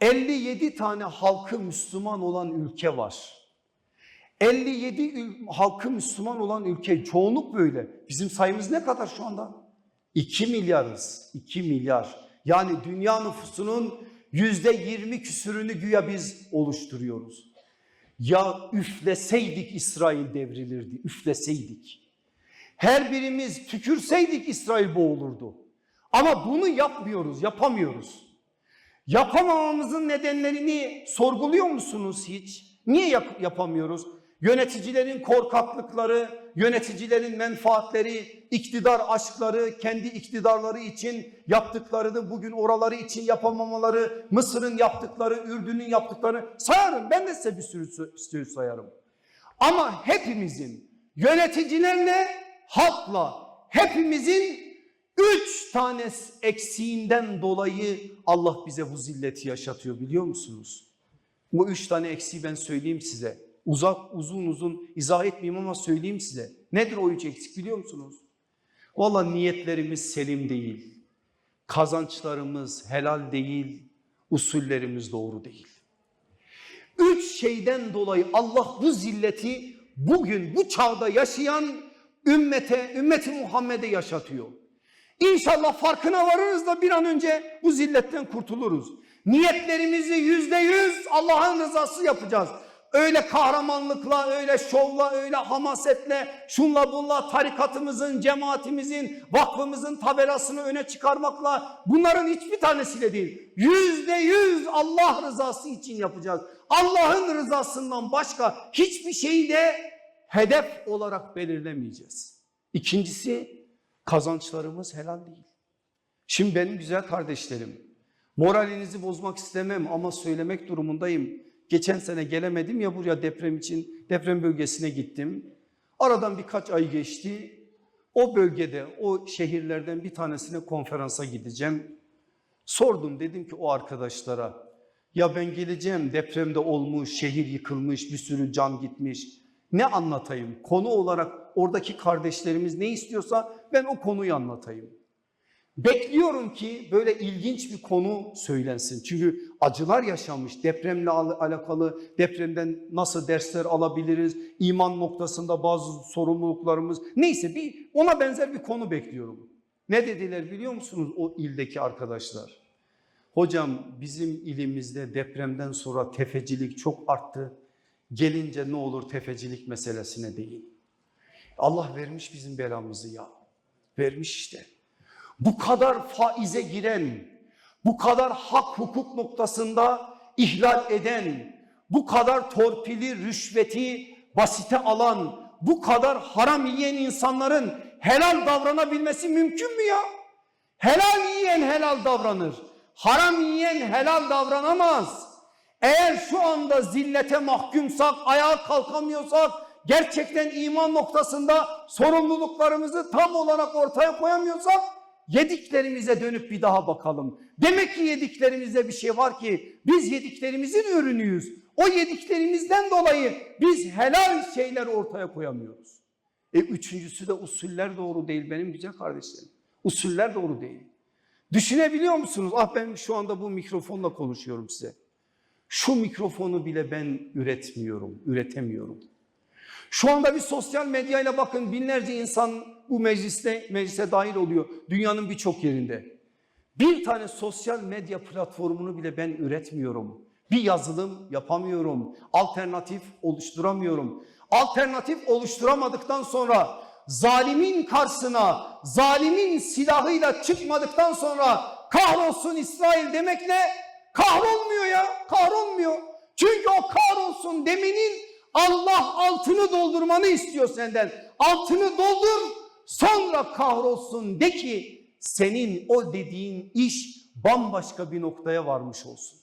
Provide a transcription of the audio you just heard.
57 tane halkı Müslüman olan ülke var. 57 ül- halkı Müslüman olan ülke çoğunluk böyle. Bizim sayımız ne kadar şu anda? 2 milyarız. 2 milyar. Yani dünya nüfusunun yüzde 20 küsürünü güya biz oluşturuyoruz. Ya üfleseydik İsrail devrilirdi. Üfleseydik. Her birimiz tükürseydik İsrail boğulurdu. Ama bunu yapmıyoruz, yapamıyoruz. Yapamamamızın nedenlerini sorguluyor musunuz hiç? Niye yap- yapamıyoruz? Yöneticilerin korkaklıkları, yöneticilerin menfaatleri, iktidar aşkları, kendi iktidarları için yaptıklarını bugün oraları için yapamamaları, Mısır'ın yaptıkları, Ürdün'ün yaptıkları sayarım. Ben de size bir sürü, sü- sürü sayarım. Ama hepimizin yöneticilerle, halkla hepimizin üç tane eksiğinden dolayı Allah bize bu zilleti yaşatıyor biliyor musunuz? Bu üç tane eksiği ben söyleyeyim size. Uzak uzun uzun izah etmeyeyim ama söyleyeyim size. Nedir o üç eksik biliyor musunuz? Valla niyetlerimiz selim değil. Kazançlarımız helal değil. Usullerimiz doğru değil. Üç şeyden dolayı Allah bu zilleti bugün bu çağda yaşayan ümmete, ümmeti Muhammed'e yaşatıyor. İnşallah farkına varırız da bir an önce bu zilletten kurtuluruz. Niyetlerimizi yüzde yüz Allah'ın rızası yapacağız. Öyle kahramanlıkla, öyle şovla, öyle hamasetle, şunla bunla tarikatımızın, cemaatimizin, vakfımızın tabelasını öne çıkarmakla bunların hiçbir tanesiyle değil. Yüzde yüz Allah rızası için yapacağız. Allah'ın rızasından başka hiçbir şeyi de hedef olarak belirlemeyeceğiz. İkincisi kazançlarımız helal değil. Şimdi benim güzel kardeşlerim, moralinizi bozmak istemem ama söylemek durumundayım. Geçen sene gelemedim ya buraya deprem için deprem bölgesine gittim. Aradan birkaç ay geçti. O bölgede, o şehirlerden bir tanesine konferansa gideceğim. Sordum dedim ki o arkadaşlara ya ben geleceğim depremde olmuş, şehir yıkılmış, bir sürü can gitmiş. Ne anlatayım? Konu olarak oradaki kardeşlerimiz ne istiyorsa ben o konuyu anlatayım. Bekliyorum ki böyle ilginç bir konu söylensin. Çünkü acılar yaşanmış. Depremle al- alakalı depremden nasıl dersler alabiliriz? İman noktasında bazı sorumluluklarımız. Neyse bir ona benzer bir konu bekliyorum. Ne dediler biliyor musunuz o ildeki arkadaşlar? Hocam bizim ilimizde depremden sonra tefecilik çok arttı. Gelince ne olur tefecilik meselesine değil. Allah vermiş bizim belamızı ya. Vermiş işte. Bu kadar faize giren, bu kadar hak hukuk noktasında ihlal eden, bu kadar torpili, rüşveti basite alan, bu kadar haram yiyen insanların helal davranabilmesi mümkün mü ya? Helal yiyen helal davranır. Haram yiyen helal davranamaz. Eğer şu anda zillete mahkumsak, ayağa kalkamıyorsak, gerçekten iman noktasında sorumluluklarımızı tam olarak ortaya koyamıyorsak, yediklerimize dönüp bir daha bakalım. Demek ki yediklerimizde bir şey var ki biz yediklerimizin ürünüyüz. O yediklerimizden dolayı biz helal şeyler ortaya koyamıyoruz. E üçüncüsü de usuller doğru değil benim güzel kardeşlerim. Usuller doğru değil. Düşünebiliyor musunuz? Ah ben şu anda bu mikrofonla konuşuyorum size. Şu mikrofonu bile ben üretmiyorum, üretemiyorum. Şu anda bir sosyal medyayla bakın binlerce insan bu mecliste meclise dahil oluyor dünyanın birçok yerinde. Bir tane sosyal medya platformunu bile ben üretmiyorum. Bir yazılım yapamıyorum. Alternatif oluşturamıyorum. Alternatif oluşturamadıktan sonra zalimin karşısına zalimin silahıyla çıkmadıktan sonra kahrolsun İsrail demekle kahrolmuyor ya kahrolmuyor. Çünkü o kahrolsun demenin Allah altını doldurmanı istiyor senden. Altını doldur sonra kahrolsun de ki senin o dediğin iş bambaşka bir noktaya varmış olsun.